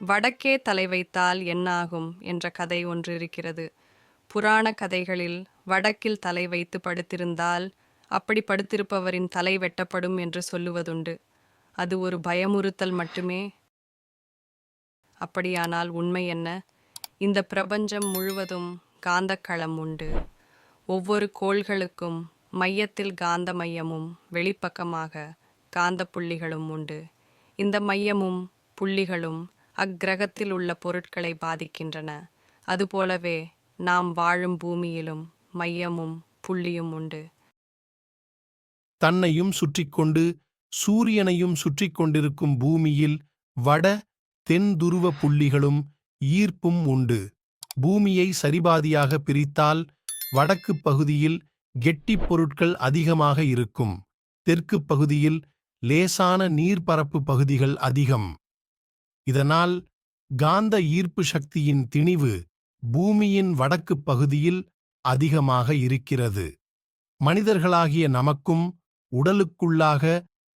வடக்கே தலை வைத்தால் என்னாகும் என்ற கதை ஒன்று இருக்கிறது புராண கதைகளில் வடக்கில் தலை வைத்து படுத்திருந்தால் அப்படி படுத்திருப்பவரின் தலை வெட்டப்படும் என்று சொல்லுவதுண்டு. அது ஒரு பயமுறுத்தல் மட்டுமே. அப்படியானால் உண்மை என்ன? இந்த பிரபஞ்சம் முழுவதும் காந்தக்களம் உண்டு. ஒவ்வொரு கோள்களுக்கும் மையத்தில் காந்த மையமும் வெளிப்பக்கமாக காந்த புள்ளிகளும் உண்டு. இந்த மையமும் புள்ளிகளும் அக்கிரகத்தில் உள்ள பொருட்களை பாதிக்கின்றன. அதுபோலவே நாம் வாழும் பூமியிலும் மையமும் புள்ளியும் உண்டு. தன்னையும் சுற்றிக்கொண்டு சூரியனையும் சுற்றிக் கொண்டிருக்கும் பூமியில் வட தென் துருவ புள்ளிகளும் ஈர்ப்பும் உண்டு. பூமியை சரிபாதியாக பிரித்தால் வடக்குப் பகுதியில் கெட்டிப் பொருட்கள் அதிகமாக இருக்கும். தெற்குப் பகுதியில் லேசான நீர்ப்பரப்பு பகுதிகள் அதிகம். இதனால் காந்த ஈர்ப்பு சக்தியின் திணிவு பூமியின் வடக்குப் பகுதியில் அதிகமாக இருக்கிறது. மனிதர்களாகிய நமக்கும் உடலுக்குள்ளாக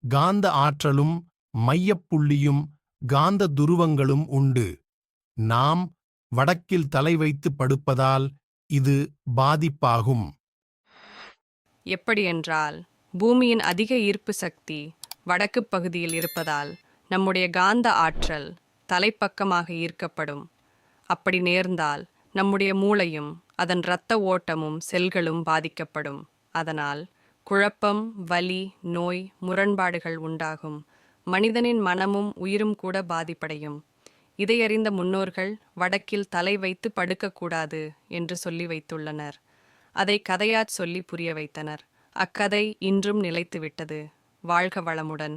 காந்த ஆற்றலும் மையப்புள்ளியும் காந்த துருவங்களும் உண்டு. நாம் வடக்கில் தலை வைத்து படுப்பதால் இது பாதிப்பாகும். எப்படியென்றால் பூமியின் அதிக ஈர்ப்பு சக்தி வடக்குப் பகுதியில் இருப்பதால் நம்முடைய காந்த ஆற்றல் தலைப்பக்கமாக ஈர்க்கப்படும். அப்படி நேர்ந்தால் நம்முடைய மூளையும் அதன் இரத்த ஓட்டமும் செல்களும் பாதிக்கப்படும். அதனால் குழப்பம் வலி நோய் முரண்பாடுகள் உண்டாகும். மனிதனின் மனமும் உயிரும் கூட பாதிப்படையும். இதையறிந்த முன்னோர்கள் வடக்கில் தலை வைத்து படுக்கக்கூடாது என்று சொல்லி வைத்துள்ளனர். அதை கதையாச் சொல்லி புரிய வைத்தனர். அக்கதை இன்றும் நிலைத்துவிட்டது. வாழ்க வளமுடன்.